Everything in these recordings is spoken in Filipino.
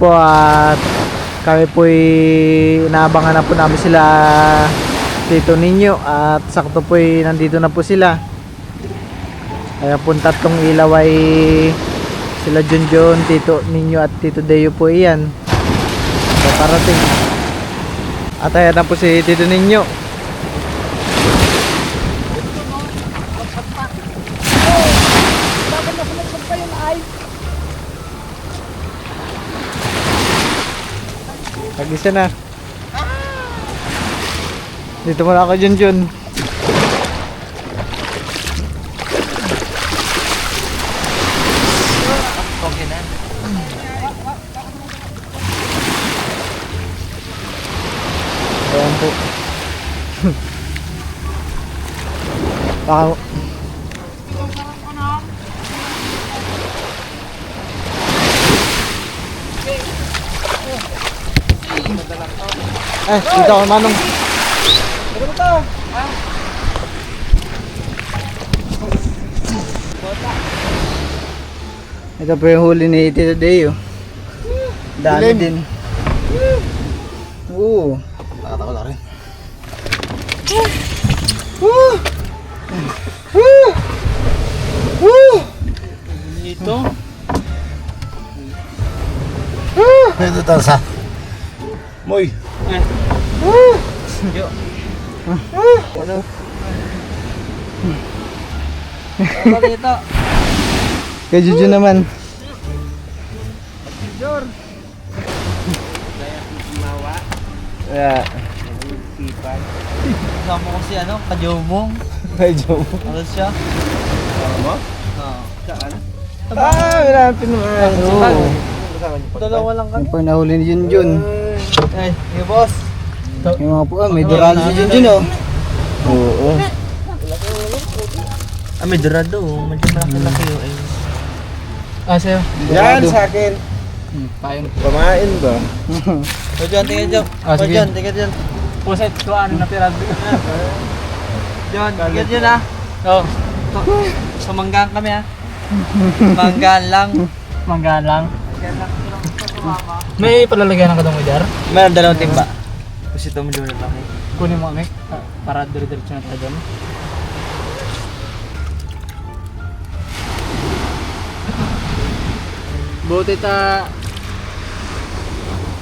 Po at kami po inaabangan na po namin sila Tito Ninyo at sakto po nandito na po sila. Ayan po tatlong ilaw ay sila Junjun, Tito Ninyo at Tito Deo po iyan. So parating. At ayan na po si Tito Ninyo. Pag-isa na. Dito muna ako, Junjun. Okay na. Ayan po. Baka... Eh, dito ako manong. Ito po yung huli ni Tito Deo. Dami din. Oo. Nakata ko na rin. Dito. Ito tansa. Moy. Eh. Yo. Ano? Ano dito? Kay Juju naman. Jor. Mawa. Yeah. Sipag. Kasama ko si ano, Kajomong. Joe. Ano siya? Ano? Oo. Saan? Ah, malapit naman. Dalawa lang kami. Yung po yung nahuli ni Junjun. Ay, yung boss. Yung mga po, ah, may duralo si Junjun oh. Oo. Ah, may dorado. Medyo malaki-laki yun. Ay. Ah, sa'yo. Yan sa akin. Payong. Pamain ba? O John, tingnan John. Ah, O sige. John, tingnan John. Puset ko ano na pirado. John, tingnan John ha. Oo. Sumanggaan kami ha. Manggaan lang. Manggaan lang. Manggaan lang. May palalagyan ng kadong idar. Meron dalawang timba. Kasi ito mo doon lang eh. Kunin mo kami ah, para dire-diretso na tayo doon. Buti ta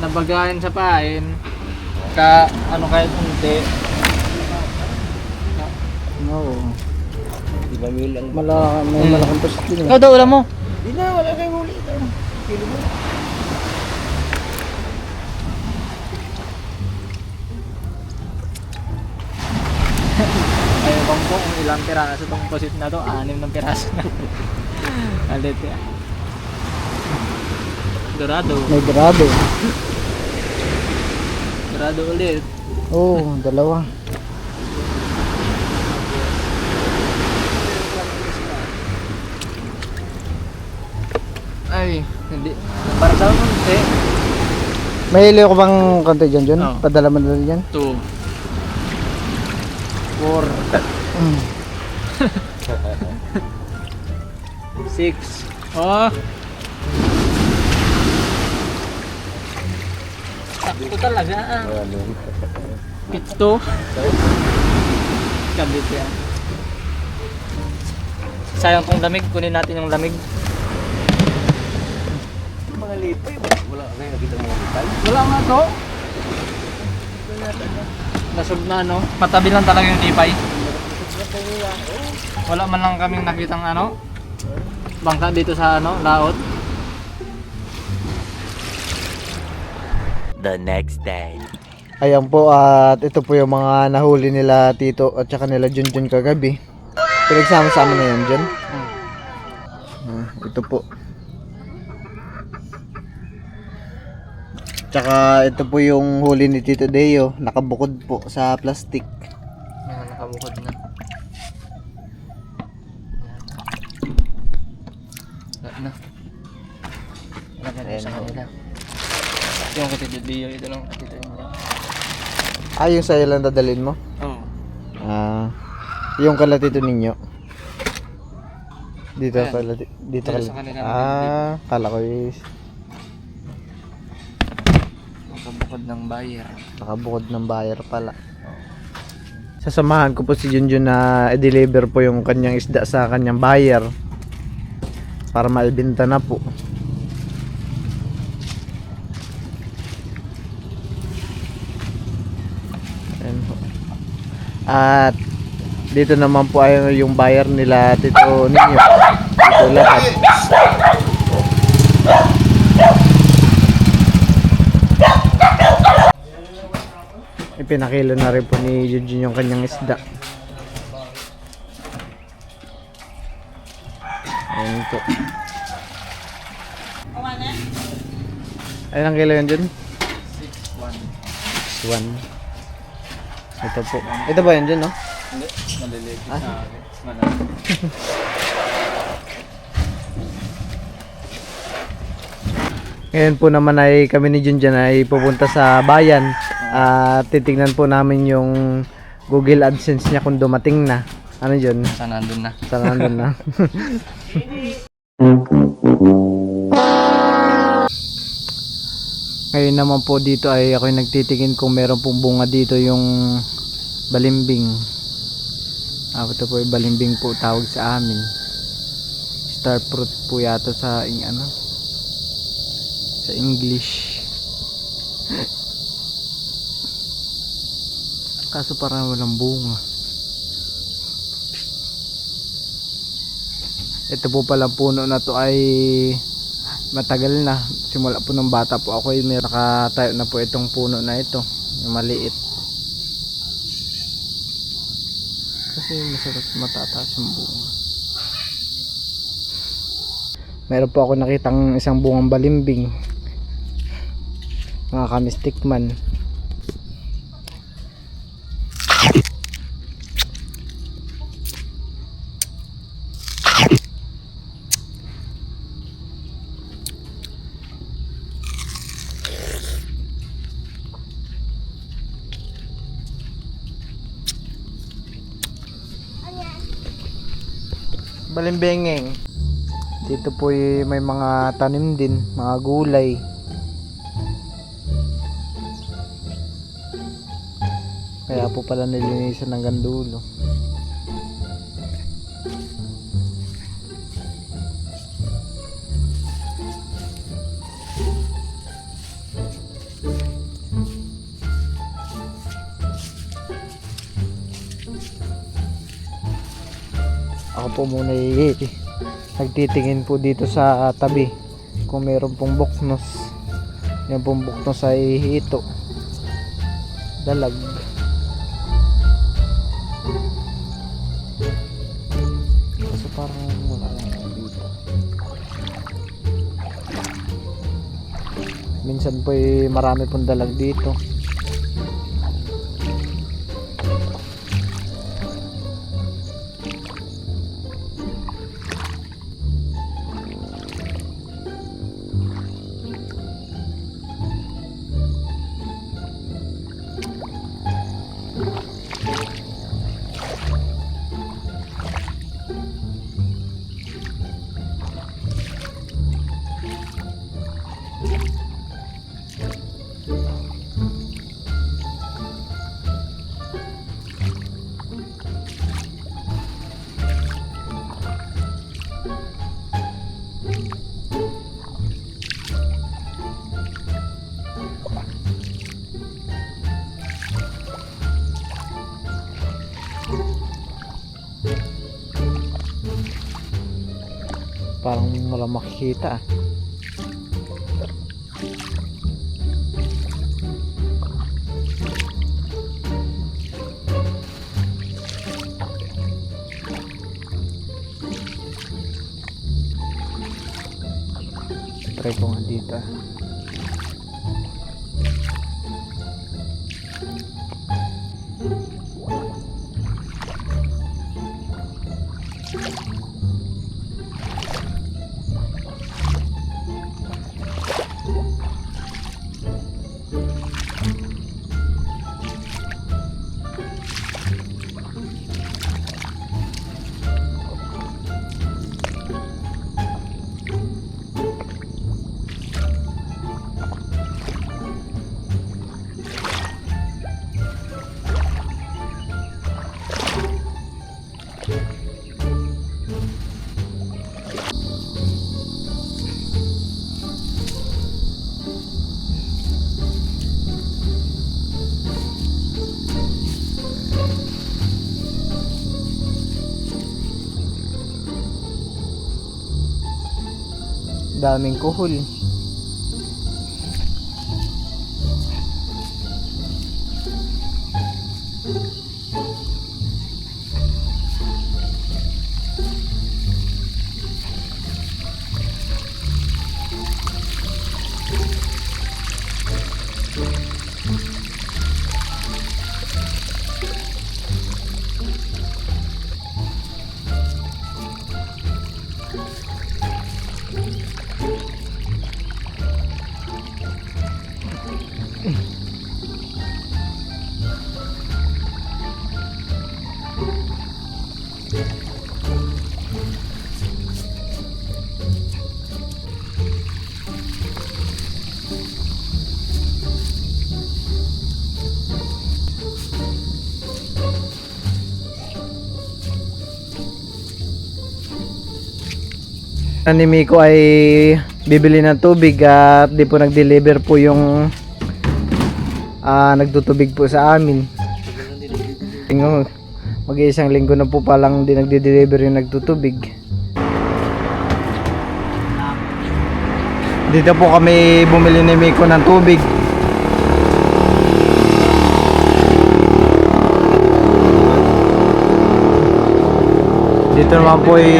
nabagayan sa pain ka ano kahit hindi Oo. Di ba mil ang... Malaki, may Hmm. malaking position. ikaw daw ulam mo Di na, wala kayong huli ito. Kilo mo. Ayaw bang po kung ilang piraso itong posit na to anim ng piraso na alit yan Dorado May durado. Dorado ulit Oo, dalawa. ay hindi para sa akin hindi May iliw ko bang konti dyan, Jun? Oo. Padala mo na dyan? 2 Four. 6 oh Sakto talaga ah. Pito. Kabit yan. Sayang tong lamig. Kunin natin yung lamig. Mga lipay? Wala kayo nakita mga lipay? Wala nga to. Nasog na no. Matabi lang talaga yung tipay. Wala man lang kaming nakitang ano. Bangka dito sa ano, laot. the next day. Ayan po at ito po yung mga nahuli nila Tito at saka nila Junjun kagabi. Pinagsama-sama na yan, Jun. Ah, ito po. Tsaka ito po yung huli ni Tito Deo, nakabukod po sa plastic. Yan, nakabukod na. Wala na. Wala na sa kanila. Yung katito Dio, ito lang katito yung Ah, yung sa'yo lang dadalhin mo? Oo. Ah, yung kala Tito ninyo. Dito Ayan. kala dito Dito kala. sa kanila. Ah, kala ko is Nakabukod ng buyer. Nakabukod ng buyer pala. Sasamahan ko po si Junjun na i-deliver po yung kanyang isda sa kanyang buyer para maibenta na po. At dito naman po ay yung buyer nila Tito Ninyo. Dito lahat. Ipinakilo na rin po ni Junjun yung kanyang isda. Ayan po. Ayun ang kilo yun dyan? 6-1. Ito po. Ito ba yun dyan, no? Hindi, maliliit Ah. Ngayon po naman ay kami ni Junjun ay pupunta sa bayan at titignan po namin yung Google AdSense niya kung dumating na. Ano yun? Sana nandun na. Sana nandun na. Ngayon naman po dito ay ako nagtitingin kung meron pong bunga dito yung balimbing. Ah, ito po yung balimbing po tawag sa amin. Star fruit po yata sa ing ano sa English. Kaso parang walang bunga. Ito po palang puno na to ay matagal na. Simula po ng bata po ako ay may nakatayo na po itong puno na ito. Yung maliit. Kasi masarap matataas yung bunga. Meron po ako nakitang isang bungang balimbing. Mga kamistik man. Balimbingeng. Dito po may mga tanim din, mga gulay. Kaya po pala nilinisan ng gandulo. Ako po muna nagtitingin po dito sa tabi kung meron pong buknos. Yung pong buknos ay ito. Dalag. Kasi parang wala lang dito. Minsan po ay marami pong dalag dito. Parang wala makikita ah. Try ko nga dito ah. Daming kuhol. Ni Miko ay bibili ng tubig at di po nag-deliver po yung ah, nagtutubig po sa amin. Mag-iisang linggo na po palang di nagde-deliver yung nagtutubig. Dito po kami bumili ni Miko ng tubig. Dito naman po ay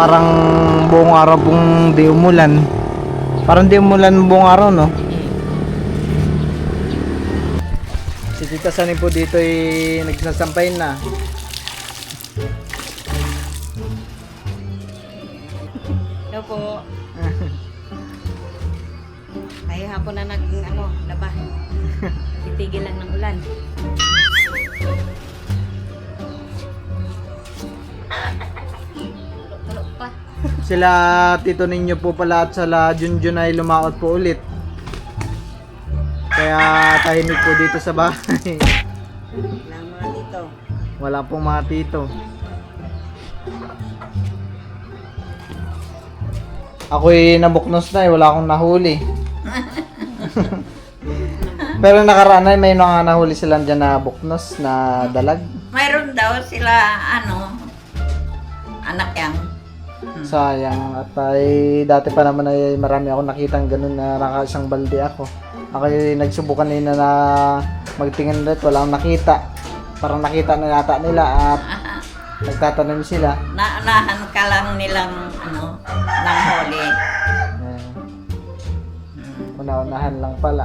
parang buong araw pong di umulan. Parang di umulan buong araw, no? Si Tita Sani po dito ay nagsasampay na. Hello po. Ay hapon na nag ano, laba. Titigil lang ng ulan. Sila tito ninyo po pala at sala Junjun ay lumakot po ulit. Kaya tahimik po dito sa bahay. Lang mga. Wala pong mga tito. Ako'y nabuknos na eh, wala akong nahuli. Pero nakaraan ay may mga nahuli sila dyan na buknos na dalag. Mayroon daw sila ano anak yang Sayang. At ay dati pa naman ay marami ako nakitang ganun na nakaisang balde ako. Ako ay nagsubukan nila na magtingin ulit, walang nakita. Parang nakita na yata nila at nagtatanim sila. naunahan ka lang nilang ano ng huli. Eh, Una-unahan lang pala.